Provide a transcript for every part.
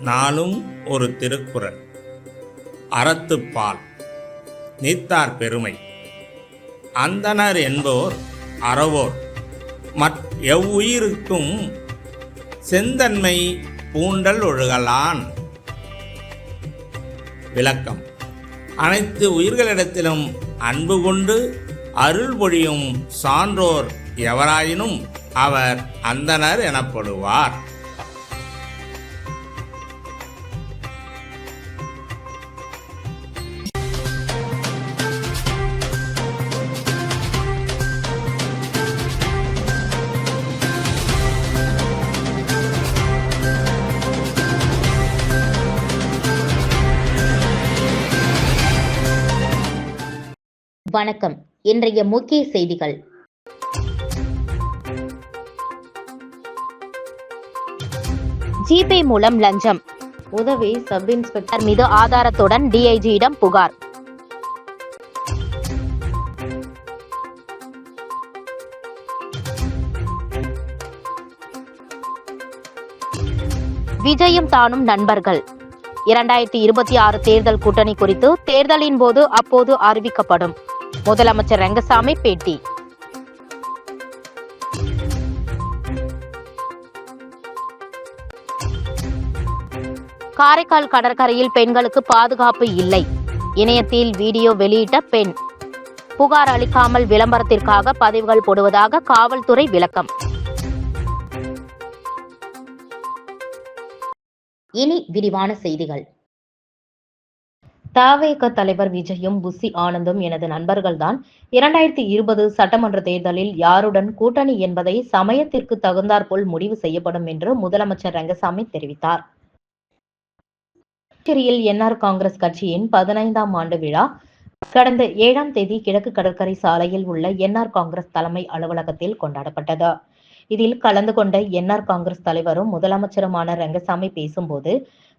நாளும் ஒரு திருக்குறள். அறத்துப்பால் நீத்தார் பெருமை. அந்தணர் என்போர் அறவோர். மற் எவ்வுயிருக்கும் செந்தன்மை பூண்டல் ஒழுகலான். விளக்கம். அனைத்து உயிர்களிடத்திலும் அன்பு கொண்டு அருள் பொழியும் சான்றோர் எவராயினும் அவர் அந்தணர் எனப்படுவார். வணக்கம். இன்றைய முக்கிய செய்திகள். ஜிபே மூலம் லஞ்சம். உதவி சப் இன்ஸ்பெக்டர் மீது ஆதாரத்துடன் டிஐஜியிடம் புகார். விஜயும் தானும் நண்பர்கள். இரண்டாயிரத்தி இருபத்தி ஆறு தேர்தல் கூட்டணி குறித்து தேர்தலின் போது அப்போது அறிவிக்கப்படும். முதலமைச்சர் ரங்கசாமி பேட்டி. காரைக்கால் கடற்கரையில் பெண்களுக்கு பாதுகாப்பு இல்லை. இணையத்தில் வீடியோ வெளியிட்ட பெண். புகார் அளிக்காமல் விளம்பரத்திற்காக பதிவுகள் போடுவதாக காவல்துறை விளக்கம். இனி விரிவான செய்திகள். தவேக தலைவர் விஜயும் புசி ஆனந்தும் எனது நண்பர்கள்தான். இரண்டாயிரத்தி இருபது சட்டமன்ற தேர்தலில் யாருடன் கூட்டணி என்பதை சமயத்திற்கு தகுந்தாற்போல் முடிவு செய்யப்படும் என்று முதலமைச்சர் ரங்கசாமி தெரிவித்தார். புதுச்சேரியில் என்ஆர் காங்கிரஸ் கட்சியின் பதினைந்தாம் ஆண்டு விழா. கடந்த ஏழாம் தேதி கிழக்கு கடற்கரை சாலையில் உள்ள என்ஆர் காங்கிரஸ் தலைமை அலுவலகத்தில் கொண்டாடப்பட்டது. இதில் கலந்து கொண்ட என்ஆர் காங்கிரஸ் தலைவரும் முதலமைச்சருமான ரங்கசாமி பேசும்போது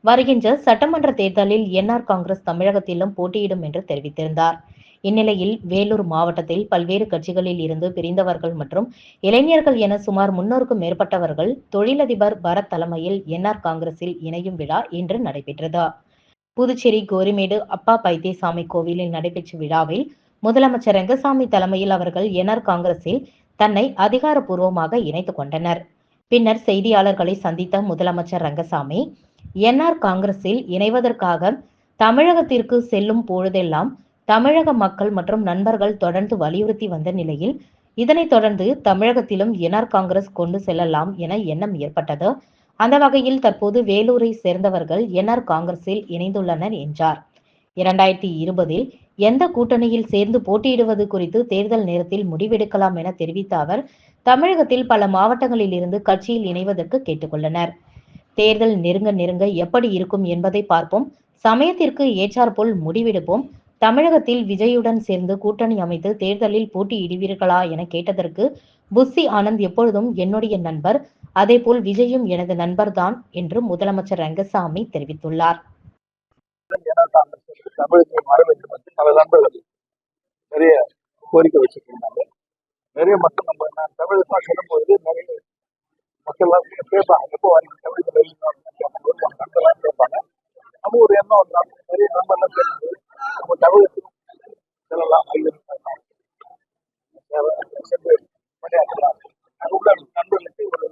வருகின்ற சட்டமன்ற தேர்தலில் என்ஆர் காங்கிரஸ் தமிழகத்திலும் போட்டியிடும் என்று தெரிவித்திருந்தார். இந்நிலையில் வேலூர் மாவட்டத்தில் பல்வேறு கட்சிகளில் இருந்து பிரிந்தவர்கள் மற்றும் இளைஞர்கள் என சுமார் முன்னூறுக்கும் மேற்பட்டவர்கள் தொழிலதிபர் பரத் தலைமையில் என்ஆர் காங்கிரஸில் இணையும் விழா இன்று நடைபெற்றது. புதுச்சேரி கோரிமேடு அப்பா பைத்தியசாமி கோவிலில் நடைபெற்ற விழாவில் முதலமைச்சர் ரங்கசாமி தலைமையில் அவர்கள் என்ஆர் காங்கிரஸில் தன்னை அதிகாரப்பூர்வமாக இணைத்துக் கொண்டனர். பின்னர் செய்தியாளர்களை சந்தித்த முதலமைச்சர் ரங்கசாமி என்ஆர் காங்கிரஸில் இணைவதற்காக தமிழகத்திற்கு செல்லும் பொழுதெல்லாம் தமிழக மக்கள் மற்றும் நண்பர்கள் தொடர்ந்து வலியுறுத்தி வந்த நிலையில் இதனைத் தொடர்ந்து தமிழகத்திலும் என்ஆர் காங்கிரஸ் கொண்டு செல்லலாம் என எண்ணம் ஏற்பட்டது. அந்த வகையில் தற்போது வேலூரை சேர்ந்தவர்கள் என்ஆர் காங்கிரஸில் இணைந்துள்ளனர் என்றார். இரண்டாயிரத்தி இருபதில் எந்த கூட்டணியில் சேர்ந்து போட்டியிடுவது குறித்து தேர்தல் நேரத்தில் முடிவெடுக்கலாம் என தெரிவித்த அவர் தமிழகத்தில் பல மாவட்டங்களில் இருந்து கட்சியில் இணைவதற்கு கேட்டுக்கொண்டனர். தேர்தல் நெருங்க நெருங்க எப்படி இருக்கும் என்பதை பார்ப்போம். சமயத்திற்கு ஏற்றாற்போல் முடிவெடுப்போம். தமிழகத்தில் விஜயுடன் சேர்ந்து கூட்டணி அமைத்து தேர்தலில் போட்டியிடுவீர்களா என கேட்டதற்கு புஸ்ஸி ஆனந்த் எப்பொழுதும் என்னுடைய நண்பர் அதேபோல் விஜயும் எனது நண்பர்தான் என்று முதலமைச்சர் ரங்கசாமி தெரிவித்துள்ளார். தமிழகத்தில் வர வேண்டும் என்று பல நண்பர்கள் நிறைய கோரிக்கை வச்சிருக்கிறாங்க. நிறைய மக்கள் நம்ம நான் தமிழகத்தான் சொல்லும்போது நிறைய மக்கள் எல்லாம் கேட்பாங்க எப்போ வரீங்க? தமிழகத்தில் வெளியிடணும் நம்ம கேட்பாங்க. நம்ம ஒரு எண்ணம் இருந்தாலும் நிறைய நண்பர்லாம் கேட்கும்போது நம்ம தமிழகத்தில் செல்லலாம் ஐந்து சென்று பணியாற்றலாம் அங்கே உள்ள நண்பர்களுக்கு ஒரு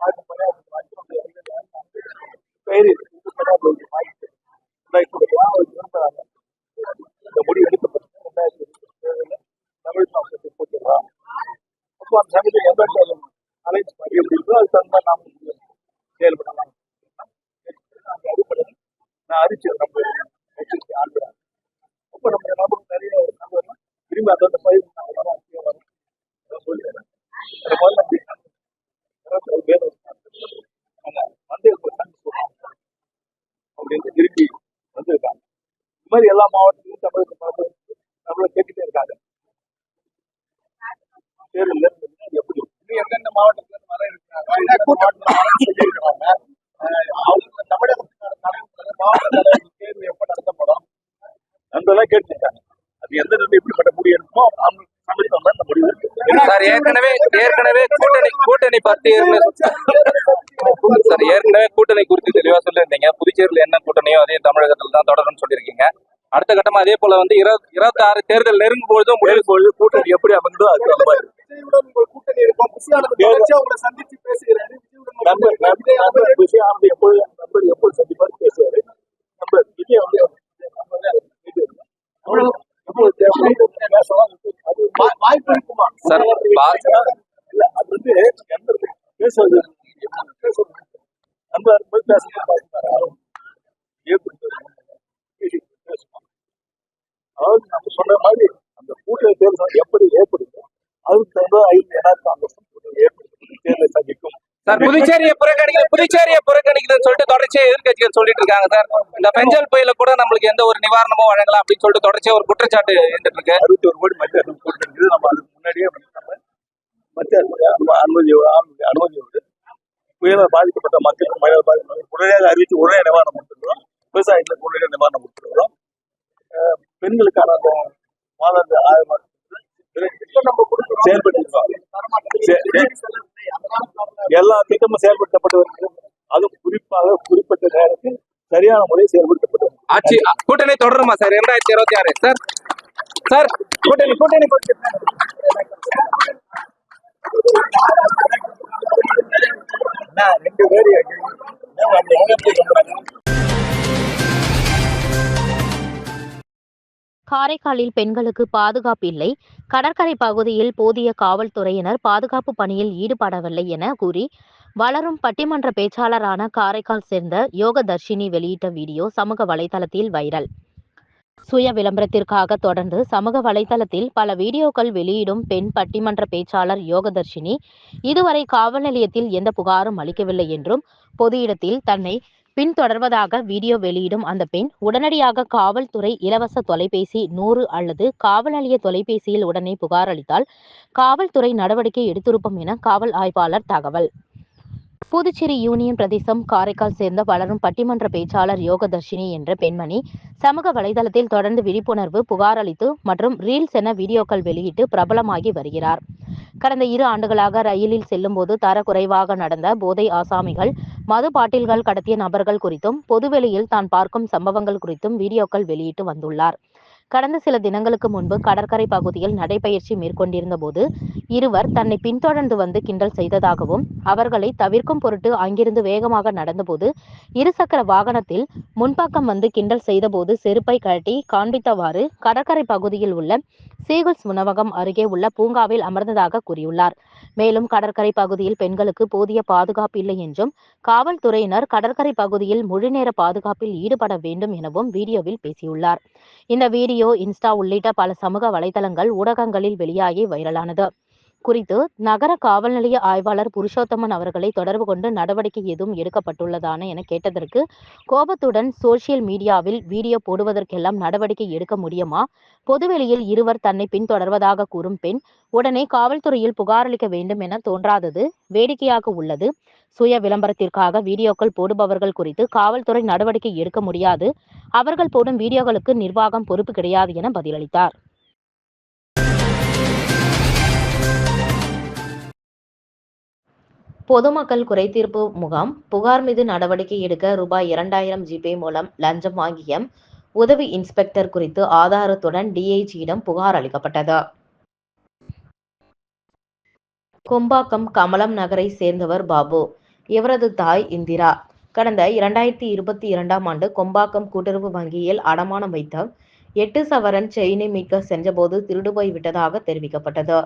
வாய்ப்பு பணியாற்ற வாய்ப்பு பெயர் பணியாற்ற வாய்ப்பு உண்டாக்கி கொடுக்கலாம் அவர் விரும்புகிறாங்க இந்த முடிவு எடுக்கப்பட்டு ரெண்டாயிரத்தி இருபத்தி தேர்தலில் தமிழ் மாவட்டத்தை போட்டுடலாம் அப்போ அந்த சமயத்தில் எந்த அலைன்ஸ் மாதிரி எப்படி இருக்கோ அது தகுந்த நாம் செயல்படலாம் அந்த அடிப்படையில் நான் அறிச்சேன் நம்ம கட்சிக்கு ஆண்டுறேன் அப்போ நம்ம நமக்கு நிறைய நம்பர் திரும்பி அந்தந்த பயிர் நாங்கள் வரோம் அப்படியே வரோம் அதான் சொல்லிடுறேன் அதை முதல்ல அப்படி இருபத்தி ஒரு பேர் வந்து சொல்லுவாங்க அப்படின்னு திருப்பி வந்திருக்காங்க. இந்த மாதிரி எல்லா மாவட்டத்திலும் தமிழக பார்த்து நம்மள கேட்டுட்டே இருக்காங்க. தேர்தல் எப்படி? இன்னும் எந்தெந்த மாவட்டத்துல இருந்து வர இருக்கிறாங்க? அவங்க தமிழகத்துக்கான தலைவர் மாவட்ட தலைவர் தேர்வு எப்ப நடத்தப்படும்? அதெல்லாம் கேட்டுருக்காங்க. அது எந்த நிலையில் எப்படிப்பட்ட முடிவு இருக்குமோ அவங்க அந்த முடிவு ஏற்கனவே ஏற்கனவே கூட்டணி கூட்டணி பத்தி சார் ஏற்கனவே கட்டமா அதே போல வந்து இருபத்தி ஆறு தேர்தல் நெருங்கும் பொழுதும் முடிவு மேற்கொண்டு கூட்டணி எப்படி அமைந்தோ அது அந்த மாதிரி. விஜயுடன் உங்கள் கூட்டணி இருக்கும் புசியானது தொடர்ச்சியா உங்களை சந்திச்சு பேசுகிறாரு விஜயுடன் நண்பர் நண்பர் நண்பர் விஷயம் ஆனது எப்போது நண்பர் எப்போது சந்திப்பாரு பேசுவாரு நண்பர் விஜய் வந்து நண்பர் தான் வீட்டு அவ்வளவு எப்போது தேவை பேசலாம் அது வா- வாய்ப்பு இருக்குமா சார் பா- இல்ல அது வந்து நண்பர் பேசுவது பேசுவது நண்பர் போய் பேசணும் பேசணும் அதாவது நம்ம சொன்ன மாதிரி அந்த கூட்டணி தேர்தல் எப்படி ஏற்படுதோ அதுக்கு தகுந்த ஐந்து எண்ணாயிரத்தி காங்கிரஸ் கூட்டணி ஏற்படுத்தி தேர்தலை சந்திக்கும் சார் புதுச்சேரியை புறக்கணிக்கல புதுச்சேரியை புறக்கணிக்கிறதுன்னு சொல்லிட்டு தொடர்ச்சியை எதிர்கட்சிகள் சொல்லிட்டு இருக்காங்க சார். இந்த பெஞ்சல் புயல கூட நம்மளுக்கு எந்த ஒரு நிவாரணமும் வழங்கலாம் அப்படின்னு சொல்லிட்டு தொடர்ச்சியா ஒரு குற்றச்சாட்டு இருந்துட்டு இருக்கு. அறுபத்தி ஒரு கோடி மத்திய அரசு போட்டு நம்ம அதுக்கு முன்னாடியே மத்திய அரசு அனுமதி அனுமதி அனுமதியோடு புயலால் பாதிக்கப்பட்ட மக்களுக்கு மழையால் பாதிக்கப்பட்ட உடனடியாக அறிவித்து உடனே நிவாரணம் கொடுத்துருக்கிறோம். விவசாயத்தில் உடனடியாக நிவாரணம் கொடுத்துருக்கிறோம். பெண்களுக்கான அந்த ஆயிரம் எல்லா திட்டமும் செயல்படுத்தப்பட்டு வருகிறது அதுவும் குறிப்பாக குறிப்பிட்ட நேரத்தில் சரியான முறையில் செயல்படுத்தப்பட்டு. ஆட்சி கூட்டணி தொடருமா சார்? இரண்டாயிரத்தி இருபத்தி ஆறு. சார் சார் கூட்டணி கூட்டணி ரெண்டு பேரு. காரைக்காலில் பெண்களுக்கு பாதுகாப்பு இல்லை. கடற்கரை பகுதியில் போதிய காவல்துறையினர் பாதுகாப்பு பணியில் ஈடுபடவில்லை என கூறி வளரும் பட்டிமன்ற பேச்சாளரான காரைக்கால் சேர்ந்த யோகதர்ஷினி வெளியிட்ட வீடியோ சமூக வலைதளத்தில் வைரல். சுய விளம்பரத்திற்காக தொடர்ந்து சமூக வலைதளத்தில் பல வீடியோக்கள் வெளியிடும் பெண் பட்டிமன்ற பேச்சாளர் யோகதர்ஷினி இதுவரை காவல் நிலையத்தில் எந்த புகாரும் அளிக்கவில்லை என்றும் பொது இடத்தில் தன்னை பின்தொடர்வதாக வீடியோ வெளியிடும் அந்த பெண் உடனடியாக காவல்துறை இலவச தொலைபேசி நூறு அல்லது காவல் நிலைய தொலைபேசியில் உடனே புகார் அளித்தால் காவல்துறை நடவடிக்கை எடுத்திருப்போம் என காவல் ஆய்வாளர் தகவல். புதுச்சேரி யூனியன் பிரதேசம் காரைக்கால் சேர்ந்த வளரும் பட்டிமன்ற பேச்சாளர் யோகதர்ஷினி என்ற பெண்மணி சமூக வலைதளத்தில் தொடர்ந்து விழிப்புணர்வு புகார் அளித்து மற்றும் ரீல்ஸ் என வீடியோக்கள் வெளியிட்டு பிரபலமாகி வருகிறார். கடந்த இரு ஆண்டுகளாக ரயிலில் செல்லும்போது தரக்குறைவாக நடந்த போதை ஆசாமிகள் மது பாட்டில்கள் கடத்திய நபர்கள் குறித்தும் பொதுவெளியில் தான் பார்க்கும் சம்பவங்கள் குறித்தும் வீடியோக்கள் வெளியிட்டு வந்துள்ளார். கடந்த சில தினங்களுக்கு முன்பு கடற்கரை பகுதியில் நடைபயிற்சி மேற்கொண்டிருந்த போது இருவர் தன்னை பின்தொடர்ந்து வந்து கிண்டல் செய்ததாகவும் அவர்களை தவிர்க்கும் பொருட்டு அங்கிருந்து வேகமாக நடந்தபோது இருசக்கர வாகனத்தில் முன்பக்கம் வந்து கிண்டல் செய்தபோது செருப்பை கழட்டி காண்பித்தவாறு கடற்கரை பகுதியில் உள்ள சீகுல்ஸ் உணவகம் அருகே உள்ள பூங்காவில் அமர்ந்ததாக கூறியுள்ளார். மேலும் கடற்கரை பகுதியில் பெண்களுக்கு போதிய பாதுகாப்பு இல்லை என்றும் காவல்துறையினர் கடற்கரை பகுதியில் முழுநேர பாதுகாப்பில் ஈடுபட வேண்டும் எனவும் வீடியோவில் பேசியுள்ளார். இந்த வீடியோ இன்ஸ்டா உள்ளிட்ட பல சமூக வலைதளங்கள் ஊடகங்களில் வெளியாகி வைரலானது. குறித்து நகர காவல் நிலைய ஆய்வாளர் புருஷோத்தமன் அவர்களை தொடர்பு கொண்டு நடவடிக்கை எதுவும் எடுக்கப்பட்டுள்ளதான என கேட்டதற்கு கோபத்துடன் சோசியல் மீடியாவில் வீடியோ போடுவதற்கெல்லாம் நடவடிக்கை எடுக்க முடியுமா? பொதுவெளியில் இருவர் தன்னை பின்தொடர்வதாக கூறும் பெண் உடனே காவல்துறையில் புகாரளிக்க வேண்டும் என தோன்றாதது வேடிக்கையாக உள்ளது. சுய விளம்பரத்திற்காக வீடியோக்கள் போடுபவர்கள் குறித்து காவல்துறை நடவடிக்கை எடுக்க முடியாது. அவர்கள் போடும் வீடியோக்களுக்கு நிர்வாகம் பொறுப்பு கிடையாது என பதிலளித்தார். பொதுமக்கள் குறைதீர்ப்பு முகாம் புகார் மீது நடவடிக்கை எடுக்க ரூபாய் இரண்டாயிரம் ஜிபே மூலம் லஞ்சம் வாங்கிய உதவி இன்ஸ்பெக்டர் குறித்து ஆதாரத்துடன் டிஐஜியிடம் புகார் அளிக்கப்பட்டது. கொம்பாக்கம் கமலம் நகரை சேர்ந்தவர் பாபு இவரது தாய் இந்திரா. கடந்த இரண்டாயிரத்தி இருபத்தி இரண்டாம் ஆண்டு கொம்பாக்கம் கூட்டுறவு வங்கியில் அடமானம் வைத்த எட்டு சவரன் செயினை மீட்க சென்றபோது திருடு போய் விட்டதாக தெரிவிக்கப்பட்டது.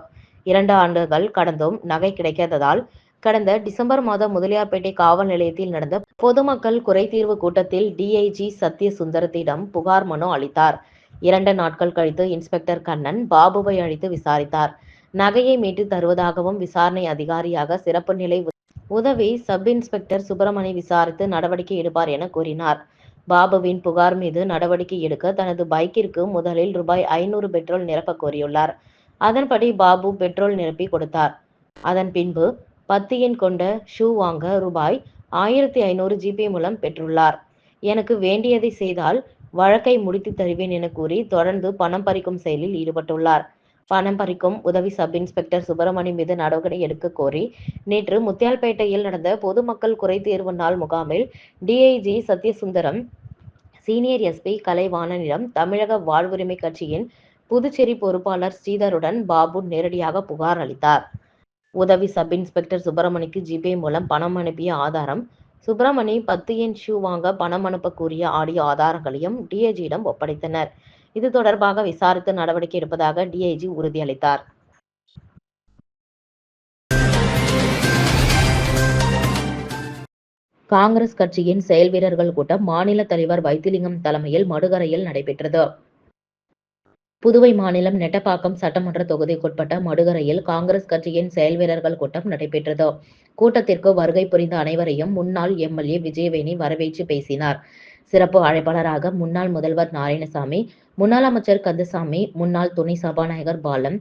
இரண்டு ஆண்டுகள் கடந்தும் நகை கிடைக்காததால் கடந்த டிசம்பர் மாதம் முதலியார்பேட்டை காவல் நிலையத்தில் நடந்த பொதுமக்கள் குறைதீர்வு கூட்டத்தில் டிஐஜி சத்ய சுந்தரத்திடம் புகார் மனு அளித்தார். இரண்டு நாட்கள் கழித்து இன்ஸ்பெக்டர் கண்ணன் பாபுவை அழைத்து விசாரித்தார். நகையை மீட்டு தருவதாகவும் விசாரணை அதிகாரியாக சிறப்பு நிலை உதவி சப் இன்ஸ்பெக்டர் சுப்பிரமணி விசாரித்து நடவடிக்கை எடுப்பார் என கூறினார். பாபுவின் புகார் மீது நடவடிக்கை எடுக்க தனது பைக்கிற்கு முதலில் ரூபாய் ஐநூறு பெட்ரோல் நிரப்ப கோரியுள்ளார். அதன்படி பாபு பெட்ரோல் நிரப்பி கொடுத்தார். அதன் பின்பு பத்து எண் கொண்ட ஷூ வாங்க ரூபாய் ஆயிரத்தி ஐநூறு ஜிபே மூலம் பெற்றுள்ளார். எனக்கு வேண்டியதை செய்தால் வழக்கை முடித்து தருவேன் என கூறி தொடர்ந்து பணம் பறிக்கும் செயலில் ஈடுபட்டுள்ளார். பணம் பறிக்கும் உதவி சப் இன்ஸ்பெக்டர் சுப்பிரமணி மீது நடவடிக்கை எடுக்க கோரி நேற்று முத்தியால்பேட்டையில் நடந்த பொதுமக்கள் குறை தீர்வு நாள் முகாமில் டிஐஜி சத்யசுந்தரம் சீனியர் எஸ்பி கலைவாணனிடம் தமிழக வாழ்வுரிமை கட்சியின் புதுச்சேரி பொறுப்பாளர் ஸ்ரீதருடன் பாபு நேரடியாக புகார் அளித்தார். உதவி சப் இன்ஸ்பெக்டர் சுப்பிரமணிக்கு ஜிபே மூலம் பணம் அனுப்பிய ஆதாரம். சுப்பிரமணி பத்து எண் ஷூ வாங்க பணம் அனுப்ப கூறிய ஆடியோ ஆதாரங்களையும் டிஐஜியிடம் ஒப்படைத்தனர். இது தொடர்பாக விசாரித்து நடவடிக்கை எடுப்பதாக டிஐஜி உறுதியளித்தார். காங்கிரஸ் கட்சியின் செயல் வீரர்கள் கூட்டம் மாநில தலைவர் வைத்திலிங்கம் தலைமையில் மடுகரையில் நடைபெற்றது. புதுவை மாநிலம் நெட்டப்பாக்கம் சட்டமன்ற தொகுதிக்குட்பட்ட மடுகரையில் காங்கிரஸ் கட்சியின் செயல் வீரர்கள் கூட்டம் நடைபெற்றது. கூட்டத்திற்கு வருகை புரிந்த அனைவரையும் முன்னாள் எம்எல்ஏ விஜயவேணி வரவேற்று பேசினார். சிறப்பு அழைப்பாளராக முன்னாள் முதல்வர் நாராயணசாமி முன்னாள் அமைச்சர் கந்தசாமி முன்னாள் துணை சபாநாயகர் பாலம்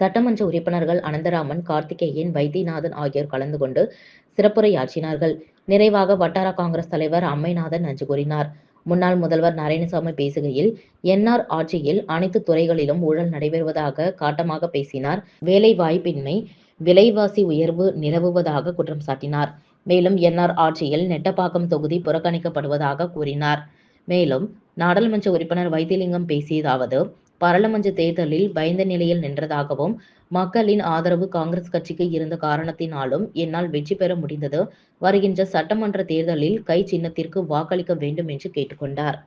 சட்டமன்ற உறுப்பினர்கள் அனந்தராமன் கார்த்திகேயன் வைத்தியநாதன் ஆகியோர் கலந்து கொண்டு சிறப்புரையாற்றினார்கள். நிறைவாக வட்டார காங்கிரஸ் தலைவர் அம்மைநாதன் நன்றி கூறினார். முன்னாள் முதல்வர் நாராயணசாமி பேசுகையில் என்ஆர் ஆட்சியில் அனைத்து துறைகளிலும் ஊழல் நடைபெறுவதாக காட்டமாக பேசினார். வேலை வாய்ப்பின்மை விலைவாசி உயர்வு நிலவுவதாக குற்றம் சாட்டினார். மேலும் என்ஆர் ஆட்சியில் நெட்டப்பாக்கம் தொகுதி புறக்கணிக்கப்படுவதாக கூறினார். மேலும் நாடாளுமன்ற உறுப்பினர் வைத்திலிங்கம் பேசியதாவது பாராளுமன்ற தேர்தலில் பயந்த நிலையில் நின்றதாகவும் மக்களின் ஆதரவு காங்கிரஸ் கட்சிக்கு இருந்த காரணத்தினாலும் என்னால் வெற்றி பெற முடிந்தது. வருகின்ற சட்டமன்ற தேர்தலில் கை சின்னத்திற்கு வாக்களிக்க வேண்டும் என்று கேட்டுக்கொண்டார்.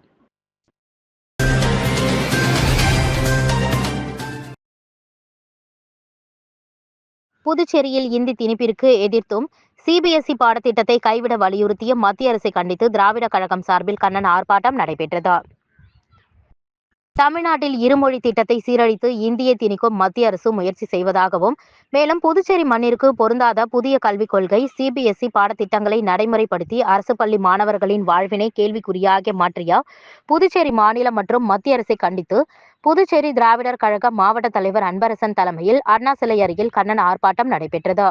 புதுச்சேரியில் இந்தி திணிப்பிற்கு எதிர்த்தும் சிபிஎஸ்இ பாடத்திட்டத்தை கைவிட வலியுறுத்திய மத்திய அரசை கண்டித்து திராவிட கழகம் சார்பில் கண்ணன் ஆர்ப்பாட்டம் நடைபெற்றது. தமிழ்நாட்டில் இருமொழி திட்டத்தை சீரழித்து இந்திய திணிக்கும் மத்திய அரசு முயற்சி செய்வதாகவும் மேலும் புதுச்சேரி மண்ணிற்கு பொருந்தாத புதிய கல்விக் கொள்கை சிபிஎஸ்இ பாடத்திட்டங்களை நடைமுறைப்படுத்தி அரசு பள்ளி மாணவர்களின் வாழ்வினை கேள்விக்குறியாக மாற்றிய புதுச்சேரி மாநில மற்றும் மத்திய அரசை கண்டித்து புதுச்சேரி திராவிடர் கழக மாவட்ட தலைவர் அன்பரசன் தலைமையில் அண்ணா சிலை அருகில் கண்ணன் ஆர்ப்பாட்டம் நடைபெற்றது.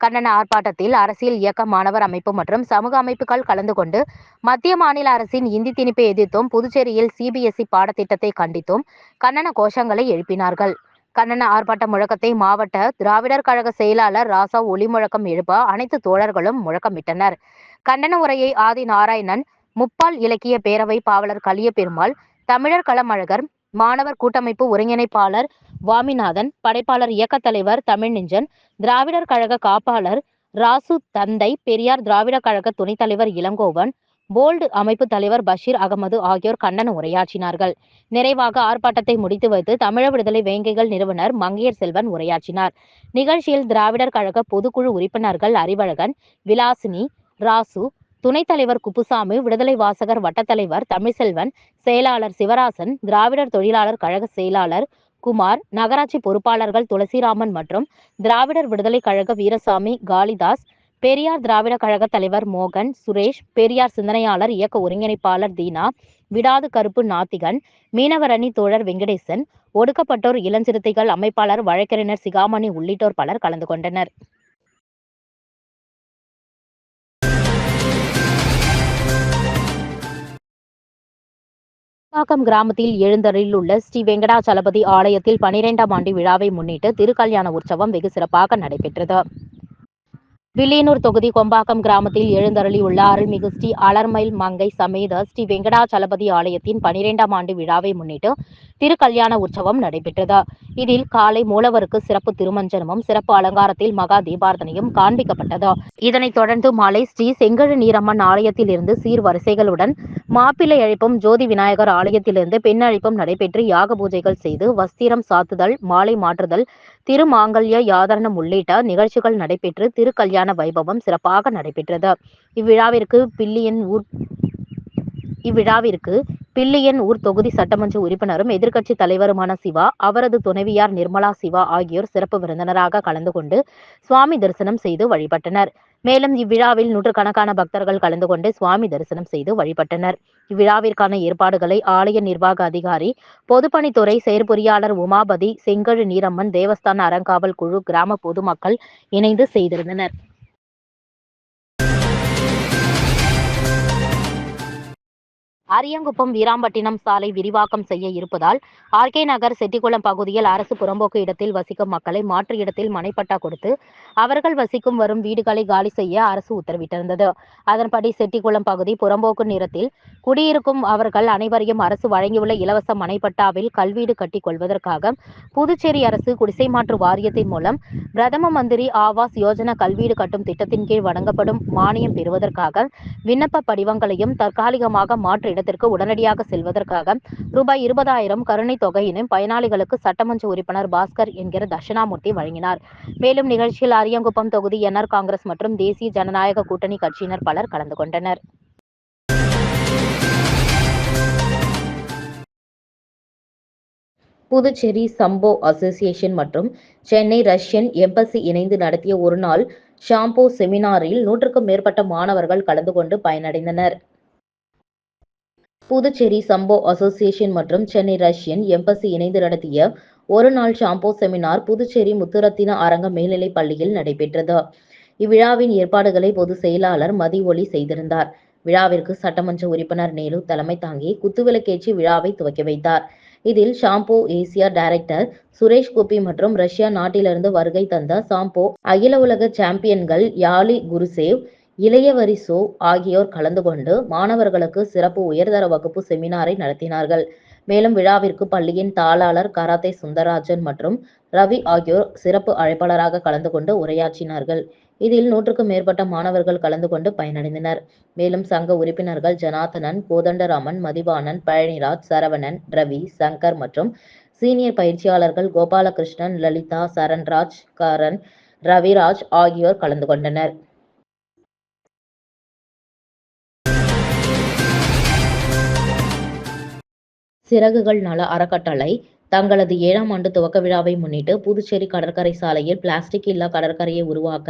கண்டன ஆர்ப்பாட்டத்தில் அரசியல் இயக்க மாணவர் அமைப்பு மற்றும் சமூக அமைப்புகள் கலந்து கொண்டு மத்திய மாநில அரசின் இந்தி திணிப்பை எதிர்த்தும் புதுச்சேரியில் சிபிஎஸ்இ பாடத்திட்டத்தை கண்டித்தும் கண்டன கோஷங்களை எழுப்பினார்கள். கண்டன ஆர்ப்பாட்ட முழக்கத்தை மாவட்ட திராவிடர் கழக செயலாளர் ராசா ஒளி முழக்கம் எழுப்ப அனைத்து தோழர்களும் முழக்கமிட்டனர். கண்டன உரையை ஆதி நாராயணன் முப்பால் இலக்கிய பேரவை பாவலர் கலிய பெருமாள் தமிழர் களமழகர் மாணவர் கூட்டமைப்பு ஒருங்கிணைப்பாளர் வாமிநாதன் படைப்பாளர் இயக்கத் தலைவர் தமிழ்நெஞ்சன் திராவிடர் கழக காப்பாளர் ராசு தந்தை பெரியார் திராவிடர் கழக துணைத் தலைவர் இளங்கோவன் போல்டு அமைப்பு தலைவர் பஷீர் அகமது ஆகியோர் கண்டன உரையாற்றினார்கள். நிறைவாக ஆர்ப்பாட்டத்தை முடித்து வைத்து தமிழ விடுதலை வேங்கைகள் நிறுவனர் மங்கையர் செல்வன் உரையாற்றினார். நிகழ்ச்சியில் திராவிடர் கழக பொதுக்குழு உறுப்பினர்கள் அறிவழகன் விலாசினி ராசு துணைத் தலைவர் குப்புசாமி விடுதலை வாசகர் வட்டத்தலைவர் தமிழ்செல்வன் செயலாளர் சிவராசன் திராவிடர் தொழிலாளர் கழக செயலாளர் குமார் நகராட்சி பொறுப்பாளர்கள் துளசிராமன் மற்றும் திராவிடர் விடுதலை கழக வீரசாமி காளிதாஸ் பெரியார் திராவிட கழக தலைவர் மோகன் சுரேஷ் பெரியார் சிந்தனையாளர் இயக்க ஒருங்கிணைப்பாளர் தீனா விடாது கருப்பு நாத்திகன் மீனவரணி தோழர் வெங்கடேசன் ஒடுக்கப்பட்டோர் இளஞ்சிறுத்தைகள் அமைப்பாளர் வழக்கறிஞர் சிகாமணி உள்ளிட்டோர் பலர் கலந்து கொண்டனர். பாக்கம் கிராமத்தில் உள்ள ஸ்ரீ வெங்கடாச்சலபதி ஆலயத்தில் பனிரெண்டாம் ஆண்டு விழாவை முன்னிட்டு திருக்கல்யாண உற்சவம் வெகு சிறப்பாக நடைபெற்றது. வில்லியனூர் தொகுதி கொம்பாக்கம் கிராமத்தில் எழுந்தருளியுள்ள அருள்மிகு ஸ்ரீ அலர்மயில் மங்கை சமேத ஸ்ரீ வெங்கடாச்சலபதி ஆலயத்தின் பனிரெண்டாம் ஆண்டு விழாவை முன்னிட்டு திருக்கல்யாண உற்சவம் நடைபெற்றது. இதில் காலை மூலவருக்கு சிறப்பு திருமஞ்சனமும் சிறப்பு அலங்காரத்தில் மகா தீபார்த்தனையும் காண்பிக்கப்பட்டது. இதனைத் தொடர்ந்து மாலை ஸ்ரீ செங்கழு நீரம்மன் ஆலயத்திலிருந்து சீர்வரிசைகளுடன் மாப்பிள்ளை அழைப்பும் ஜோதி விநாயகர் ஆலயத்திலிருந்து பெண் அழைப்பும் நடைபெற்று யாக பூஜைகள் செய்து வஸ்திரம் சாத்துதல் மாலை மாற்றுதல் திருமாங்கல்ய யாதரணம் உள்ளிட்ட நிகழ்ச்சிகள் நடைபெற்று திருக்கல்யாண வைபவம் சிறப்பாக நடைபெற்றது. இவ்விழாவிற்கு பில்லியன் ஊர் இவ்விழாவிற்கு பில்லியன் ஊர் தொகுதி சட்டமன்ற உறுப்பினரும் எதிர்க்கட்சி தலைவருமான சிவா அவரது துணைவியார் நிர்மலா சிவா ஆகியோர் சிறப்பு விருந்தினராக கலந்து கொண்டு சுவாமி தரிசனம் செய்து வழிபட்டனர். மேலும் இவ்விழாவில் நூற்றுக்கணக்கான பக்தர்கள் கலந்து கொண்டு சுவாமி தரிசனம் செய்து வழிபட்டனர். இவ்விழாவிற்கான ஏற்பாடுகளை ஆலய நிர்வாக அதிகாரி பொதுப்பணித்துறை செயற்பொறியாளர் உமாபதி செங்கழு நீரம்மன் தேவஸ்தான அறங்காவல் குழு கிராம பொதுமக்கள் இணைந்து செய்திருந்தனர். அரியங்குப்பம் வீராம்பட்டினம் சாலை விரிவாக்கம் செய்ய இருப்பதால் ஆர்கே நகர் செட்டிக்குளம் பகுதியில் அரசு புறம்போக்கு இடத்தில் வசிக்கும் மக்களை மாற்று இடத்தில் மனைப்பட்டா கொடுத்து அவர்கள் வசிக்கும் வரும் வீடுகளை காலி செய்ய அரசு உத்தரவிட்டிருந்தது. அதன்படி செட்டிக்குளம் பகுதி புறம்போக்கு நிறத்தில் குடியிருக்கும் அவர்கள் அனைவரையும் அரசு வழங்கியுள்ள இலவச மனைப்பட்டாவில் கல்வீடு கட்டிக் கொள்வதற்காக புதுச்சேரி அரசு குடிசை மாற்று வாரியத்தின் மூலம் பிரதம மந்திரி ஆவாஸ் யோஜனா கல்வீடு கட்டும் திட்டத்தின் கீழ் வழங்கப்படும் மானியம் பெறுவதற்காக விண்ணப்ப படிவங்களையும் தற்காலிகமாக மாற்று இடத்திற்கு உடனடியாக செல்வதற்காக ரூபாய் இருபதாயிரம் கருணை தொகையினை பயனாளிகளுக்கு சட்டமன்ற உறுப்பினர் பாஸ்கர் என்கிற தட்சிணாமூர்த்தி வழங்கினார். மேலும் நிகழ்ச்சியில் அரியங்குப்பம் தொகுதி என்ஆர் காங்கிரஸ் மற்றும் தேசிய ஜனநாயக கூட்டணி கட்சியினர் பலர் கலந்து கொண்டனர். புதுச்சேரி சம்போ அசோசியேஷன் மற்றும் சென்னை ரஷ்யன் எம்பசி இணைந்து நடத்திய ஒருநாள் ஷாம்போ செமினாரில் நூற்றுக்கும் மேற்பட்ட மாணவர்கள் கலந்து கொண்டு பயனடைந்தனர். புதுச்சேரி சம்போ அசோசியேஷன் மற்றும் சென்னை ரஷ்யன் எம்பசி இணைந்து நடத்திய ஒரு நாள் ஷாம்போ செமினார் புதுச்சேரி முத்துரத்தின அரங்க மேல்நிலைப் பள்ளியில் நடைபெற்றது. இவ்விழாவின் ஏற்பாடுகளை பொது செயலாளர் மதி ஒளி செய்திருந்தார். விழாவிற்கு சட்டமன்ற உறுப்பினர் நேரு தலைமை தாங்கி குத்துவிளக்கேற்றி விழாவை துவக்கி வைத்தார். இதில் ஷாம்போ ஏசியா டைரக்டர் சுரேஷ் கோபி மற்றும் ரஷ்யா நாட்டிலிருந்து வருகை தந்த சாம்போ அகில உலக சாம்பியன்கள் யாலி குருசேவ் இளையவரிசோ ஆகியோர் கலந்து கொண்டு மாணவர்களுக்கு சிறப்பு உயர்தர வகுப்பு செமினாரை நடத்தினார்கள். மேலும் விழாவிற்கு பள்ளியின் தாளாளர் கராத்தே சுந்தரராஜன் மற்றும் ரவி ஆகியோர் சிறப்பு அழைப்பாளராக கலந்து கொண்டு உரையாற்றினார்கள். இதில் நூற்றுக்கும் மேற்பட்ட மாணவர்கள் கலந்து கொண்டு பயனடைந்தனர். மேலும் சங்க உறுப்பினர்கள் ஜனாதனன் கோதண்டராமன் மதிவானன் பழனிராஜ் சரவணன் ரவி சங்கர் மற்றும் சீனியர் பயிற்சியாளர்கள் கோபாலகிருஷ்ணன் லலிதா சரண்ராஜ் கரண் ரவிராஜ் ஆகியோர் கலந்து கொண்டனர். சிறகுகள் நல அறக்கட்டளை தங்களது ஏழாம் ஆண்டு துவக்க விழாவை முன்னிட்டு புதுச்சேரி கடற்கரை சாலையில் பிளாஸ்டிக் இல்லா கடற்கரையை உருவாக்க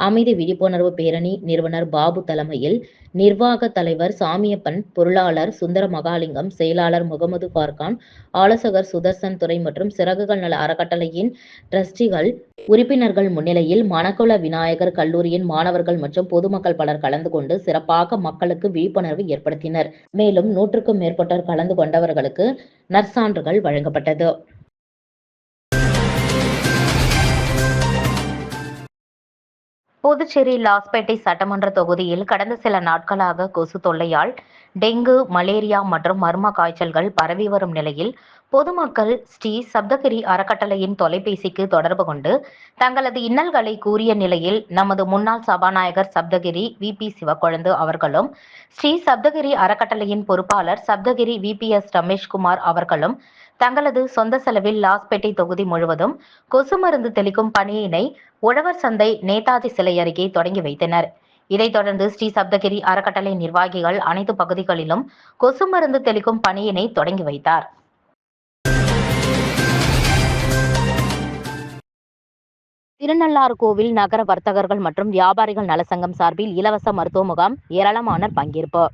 அமைதி விழிப்புணர்வு பேரணி நிறுவனர் பாபு தலைமையில் நிர்வாக தலைவர் சாமியப்பன் பொருளாளர் சுந்தர மகாலிங்கம் செயலாளர் முகமது பார்கான் ஆலோசகர் சுதர்சன் துறை மற்றும் சிறகுகள் நல அறக்கட்டளையின் டிரஸ்டிகள் உறுப்பினர்கள் முன்னிலையில் மணக்குள விநாயகர் கல்லூரியின் மாணவர்கள் மற்றும் பொதுமக்கள் பலர் கலந்து கொண்டு சிறப்பாக மக்களுக்கு விழிப்புணர்வு ஏற்படுத்தினர். மேலும் நூற்றுக்கும் மேற்பட்டோர் கலந்து கொண்டவர்களுக்கு நற்சான்றுகள் வழங்கப்பட்டது. புதுச்சேரி லாஸ்பேட்டை சட்டமன்ற தொகுதியில் கடந்த சில நாட்களாக கொசு தொல்லையால் டெங்கு மலேரியா மற்றும் மர்ம காய்ச்சல்கள் பரவி வரும் நிலையில் பொதுமக்கள் ஸ்ரீ சப்தகிரி அறக்கட்டளையின் தொலைபேசிக்கு தொடர்பு கொண்டு தங்களது இன்னல்களை கூறிய நிலையில் நமது முன்னாள் சபாநாயகர் சப்தகிரி வி. பி. சிவக்கொழுந்து அவர்களும் ஸ்ரீ சப்தகிரி அறக்கட்டளையின் பொறுப்பாளர் Sapthagiri V. P. S. Rameshkumar அவர்களும் தங்களது சொந்த செலவில் லாஸ்பேட்டை தொகுதி முழுவதும் கொசு மருந்து தெளிக்கும் பணியினை உழவர் சந்தை நேதாஜி சிலை அருகே தொடங்கி வைத்தனர். இதைத் தொடர்ந்து ஸ்ரீ சப்தகிரி அறக்கட்டளை நிர்வாகிகள் அனைத்து பகுதிகளிலும் கொசு மருந்து தெளிக்கும் பணியினை தொடங்கி வைத்தார். திருநள்ளாறு கோவில் நகர வர்த்தகர்கள் மற்றும் வியாபாரிகள் நலசங்கம் சார்பில் இலவச மருத்துவ முகாம் ஏராளமான பங்கேற்பு.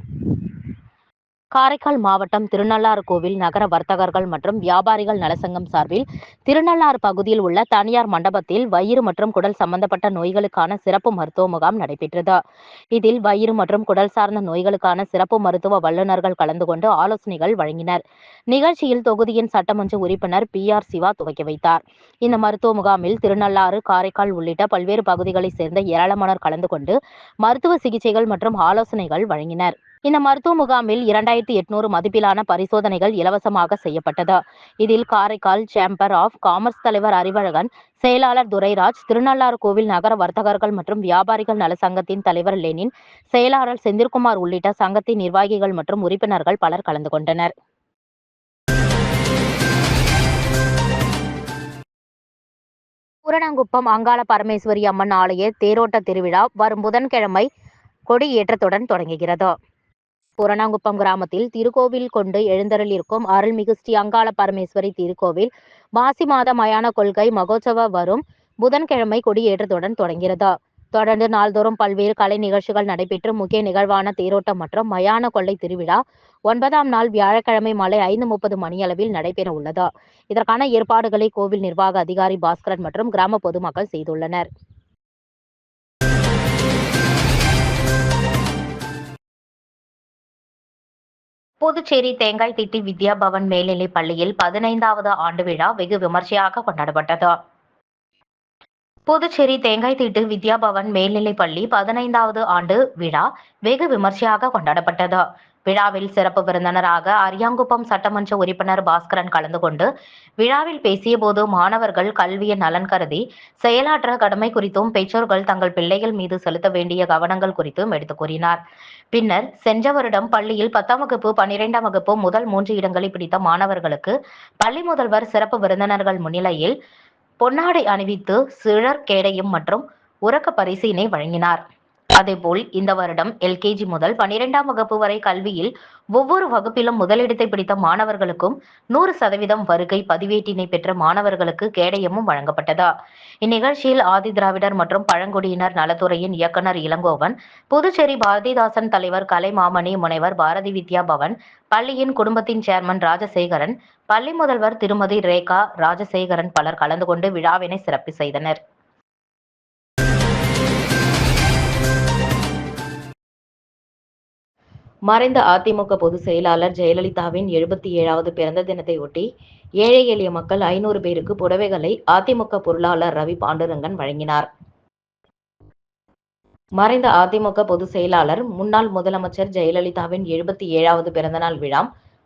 காரைக்கால் மாவட்டம் திருநள்ளாறு கோவில் நகர வர்த்தகர்கள் மற்றும் வியாபாரிகள் நலசங்கம் சார்பில் திருநள்ளாறு பகுதியில் உள்ள தனியார் மண்டபத்தில் வயிறு மற்றும் குடல் சம்பந்தப்பட்ட நோய்களுக்கான சிறப்பு மருத்துவ முகாம் நடைபெற்றது. இதில் வயிறு மற்றும் குடல் சார்ந்த நோய்களுக்கான சிறப்பு மருத்துவ வல்லுநர்கள் கலந்து கொண்டு ஆலோசனைகள் வழங்கினர். நிகழ்ச்சியில் தொகுதியின் சட்டமன்ற உறுப்பினர் பி ஆர் சிவா துவக்கி வைத்தார். இந்த மருத்துவ முகாமில் திருநள்ளாறு காரைக்கால் உள்ளிட்ட பல்வேறு பகுதிகளைச் சேர்ந்த ஏராளமானோர் கலந்து கொண்டு மருத்துவ சிகிச்சைகள் மற்றும் ஆலோசனைகள் வழங்கினர். இந்த மருத்துவ முகாமில் இரண்டாயிரத்தி எட்நூறு மதிப்பிலான பரிசோதனைகள் இலவசமாக செய்யப்பட்டது. இதில் காரைக்கால் சேம்பர் ஆஃப் காமர்ஸ் தலைவர் அறிவழகன் செயலாளர் துரைராஜ் திருநள்ளாறு கோவில் நகர வர்த்தகர்கள் மற்றும் வியாபாரிகள் நல சங்கத்தின் தலைவர் லெனின் செயலாளர் செந்தில்குமார் உள்ளிட்ட சங்கத்தின் நிர்வாகிகள் மற்றும் உறுப்பினர்கள் பலர் கலந்து கொண்டனர். பூரணங்குப்பம் அங்காள பரமேஸ்வரி அம்மன் ஆலய தேரோட்ட திருவிழா வரும் புதன்கிழமை கொடியேற்றத்துடன் தொடங்குகிறது. பூரணாங்குப்பம் கிராமத்தில் திருக்கோவில் கொண்டு எழுந்தருளிருக்கும் அருள்மிகு ஸ்ரீ அங்காள பரமேஸ்வரி திருக்கோவில் மாசி மாத மயான கொள்கை மகோத்சவ வரும் புதன்கிழமை கொடியேற்றத்துடன் தொடங்கிறது தொடர்ந்து நாள்தோறும் பல்வேறு கலை நிகழ்ச்சிகள் நடைபெற்று முக்கிய நிகழ்வான தேரோட்டம் மற்றும் மயான கொள்ளை திருவிழா ஒன்பதாம் நாள் வியாழக்கிழமை மாலை ஐந்து முப்பது மணியளவில் நடைபெற உள்ளது. இதற்கான ஏற்பாடுகளை கோவில் நிர்வாக அதிகாரி பாஸ்கரன் மற்றும் கிராம பொதுமக்கள் செய்துள்ளனர். புதுச்சேரி தேங்காய் திட்டி வித்யா பவன் மேல்நிலை பள்ளியில் பதினைந்தாவது ஆண்டு விழா வெகு விமர்சையாக கொண்டாடப்பட்டது. புதுச்சேரி தேங்காய் திட்டு வித்யா பவன் மேல்நிலை பள்ளி பதினைந்தாவது ஆண்டு விழா வெகு விமர்சையாக கொண்டாடப்பட்டது. விழாவில் சிறப்பு விருந்தினராக அரியாங்குப்பம் சட்டமன்ற உறுப்பினர் பாஸ்கரன் கலந்து கொண்டு விழாவில் பேசியபோது மாணவர்கள் கல்வியின் நலன் கருதி செயலாற்ற கடமை குறித்தும் பெற்றோர்கள் தங்கள் பிள்ளைகள் மீது செலுத்த வேண்டிய கவனங்கள் குறித்தும் எடுத்துக் கூறினார். பின்னர் சென்ற வருடம் பள்ளியில் பத்தாம் வகுப்பு பன்னிரெண்டாம் வகுப்பு முதல் மூன்று இடங்களை பிடித்த மாணவர்களுக்கு பள்ளி முதல்வர் சிறப்பு விருந்தினர்கள் முன்னிலையில் பொன்னாடை அணிவித்து சிழற் கேடயம் மற்றும் உறக்க பரிசினை வழங்கினார். அதேபோல் இந்த வருடம் எல்கேஜி முதல் பனிரெண்டாம் வகுப்பு வரை கல்வியில் ஒவ்வொரு வகுப்பிலும் முதலிடத்தை பிடித்த மாணவர்களுக்கும் நூறு சதவீதம் வருகை பதிவேட்டினை பெற்ற மாணவர்களுக்கு கேடயமும் வழங்கப்பட்டதா? இந்நிகழ்ச்சியில் ஆதி திராவிடர் மற்றும் பழங்குடியினர் நலத்துறையின் இயக்குனர் இளங்கோவன் புதுச்சேரி பாரதிதாசன் தலைவர் கலைமாமணி முனைவர் பாரதி வித்யா பவன் பள்ளியின் குடும்பத்தின் சேர்மன் ராஜசேகரன் பள்ளி முதல்வர் திருமதி ரேகா ராஜசேகரன் பலர் கலந்து கொண்டு விழாவினை சிறப்பு செய்தனர். மறைந்த அதிமுக பொதுச் செயலாளர் ஜெயலலிதாவின் எழுபத்தி ஏழாவது பிறந்த தினத்தை ஒட்டி ஏழை எளிய மக்கள் ஐநூறு பேருக்கு புடவைகளை அதிமுக பொருளாளர் ரவி பாண்டுரங்கன் வழங்கினார். மறைந்த அதிமுக பொதுச் செயலாளர் முன்னாள் முதலமைச்சர் ஜெயலலிதாவின் எழுபத்தி ஏழாவது பிறந்தநாள் விழா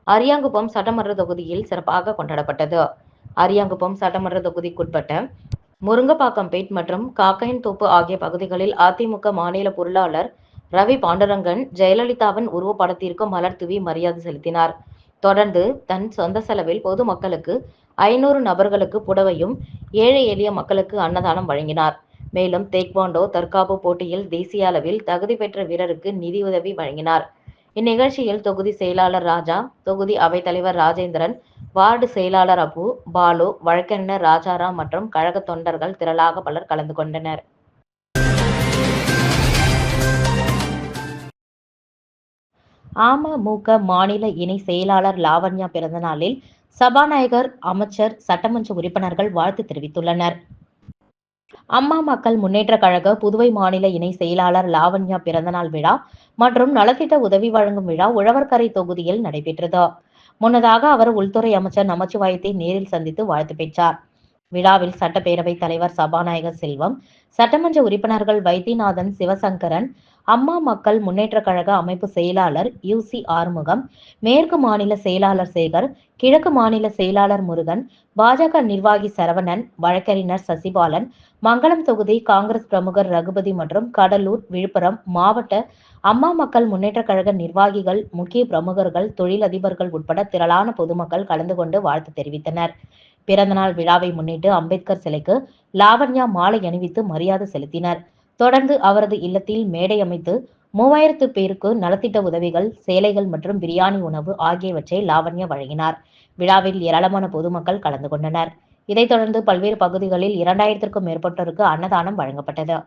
அரியாங்குப்பம் சட்டமன்ற தொகுதியில் சிறப்பாக கொண்டாடப்பட்டது. அரியாங்குப்பம் சட்டமன்ற தொகுதிக்குட்பட்ட முருங்கப்பாக்கம்பேட் மற்றும் காக்கையன்தோப்பு ஆகிய பகுதிகளில் அதிமுக மாநில பொருளாளர் ரவி பாண்டரங்கன் ஜெயலலிதாவின் உருவப்படத்திற்கு மலர் தூவி மரியாதை செலுத்தினார். தொடர்ந்து தன் சொந்த செலவில் பொதுமக்களுக்கு ஐநூறு நபர்களுக்கு புடவையும் ஏழை எளிய மக்களுக்கு அன்னதானம் வழங்கினார். மேலும் தேக்வாண்டோ தற்காப்பு போட்டியில் தேசிய அளவில் தகுதி பெற்ற வீரருக்கு நிதியுதவி வழங்கினார். இந்நிகழ்ச்சியில் தொகுதி செயலாளர் ராஜா தொகுதி அவைத்தலைவர் ராஜேந்திரன் வார்டு செயலாளர் அபு பாலு வழக்கறிஞர் ராஜாராம் மற்றும் கழக தொண்டர்கள் திரளாக பலர் கலந்து கொண்டனர். அமமுக மாநில இணை செயலாளர் லாவண்யா பிறந்தநாளில் சபாநாயகர் அமைச்சர் சட்டமன்ற உறுப்பினர்கள் வாழ்த்து தெரிவித்துள்ளனர். அம்மா மக்கள் முன்னேற்ற கழக புதுவை மாநில இணை செயலாளர் லாவண்யா பிறந்தநாள் விழா மற்றும் நலத்திட்ட உதவி வழங்கும் விழா உழவர்கரை தொகுதியில் நடைபெற்றது. முன்னதாக அவர் உள்துறை அமைச்சர் நமச்சிவாயத்தை நேரில் சந்தித்து வாழ்த்து பெற்றார். விழாவில் சட்டப்பேரவைத் தலைவர் சபாநாயகர் செல்வம் சட்டமன்ற உறுப்பினர்கள் வைத்தியநாதன் சிவசங்கரன் அம்மா மக்கள் முன்னேற்ற கழக அமைப்பு செயலாளர் யூ சி ஆறுமுகம் மேற்கு மாநில செயலாளர் சேகர் கிழக்கு மாநில செயலாளர் முருகன் பாஜக நிர்வாகி சரவணன் வழக்கறிஞர் சசிபாலன் மங்களம் தொகுதி காங்கிரஸ் பிரமுகர் ரகுபதி மற்றும் கடலூர் விழுப்புரம் மாவட்ட அம்மா மக்கள் முன்னேற்ற கழக நிர்வாகிகள் முக்கிய பிரமுகர்கள் தொழிலதிபர்கள் உட்பட திரளான பொதுமக்கள் கலந்து கொண்டு வாழ்த்து தெரிவித்தனர். பிறந்தநாள் விழாவை முன்னிட்டு அம்பேத்கர் சிலைக்கு லாவண்யா மாலை அணிவித்து மரியாதை செலுத்தினர். தொடர்ந்து அவரது இல்லத்தில் மேடை அமைத்து மூவாயிரத்து பேருக்கு நலத்திட்ட உதவிகள் சேலைகள் மற்றும் பிரியாணி உணவு ஆகியவற்றை லாவண்யா வழங்கினார். விழாவில் ஏராளமான பொதுமக்கள் கலந்து கொண்டனர். இதைத் தொடர்ந்து பல்வேறு பகுதிகளில் இரண்டாயிரத்திற்கும் மேற்பட்டோருக்கு அன்னதானம் வழங்கப்பட்டது.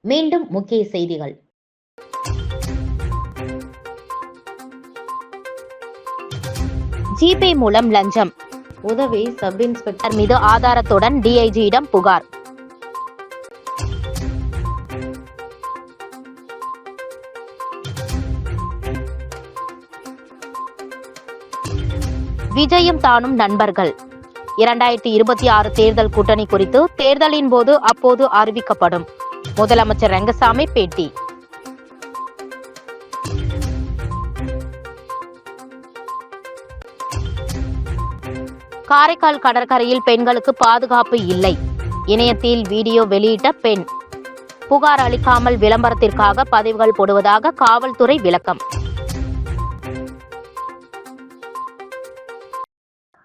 மீண்டும் முக்கிய செய்திகள். ஜிபே மூலம் லஞ்சம். உதவி சப் இன்ஸ்பெக்டர் மீது ஆதாரத்துடன் டிஐஜியிடம் புகார். விஜயும் தானும் நண்பர்கள். இரண்டாயிரத்தி இருபத்தி ஆறு தேர்தல் கூட்டணி குறித்து தேர்தலின் போது அப்போது அறிவிக்கப்படும். முதலமைச்சர் ரங்கசாமி பேட்டி. காரைக்கால் கடற்கரையில் பெண்களுக்கு பாதுகாப்பு இல்லை. இணையத்தில் வீடியோ வெளியிட்ட பெண். புகார் அளிக்காமல் விளம்பரத்திற்காக பதிவுகள் போடுவதாக காவல்துறை விளக்கம்.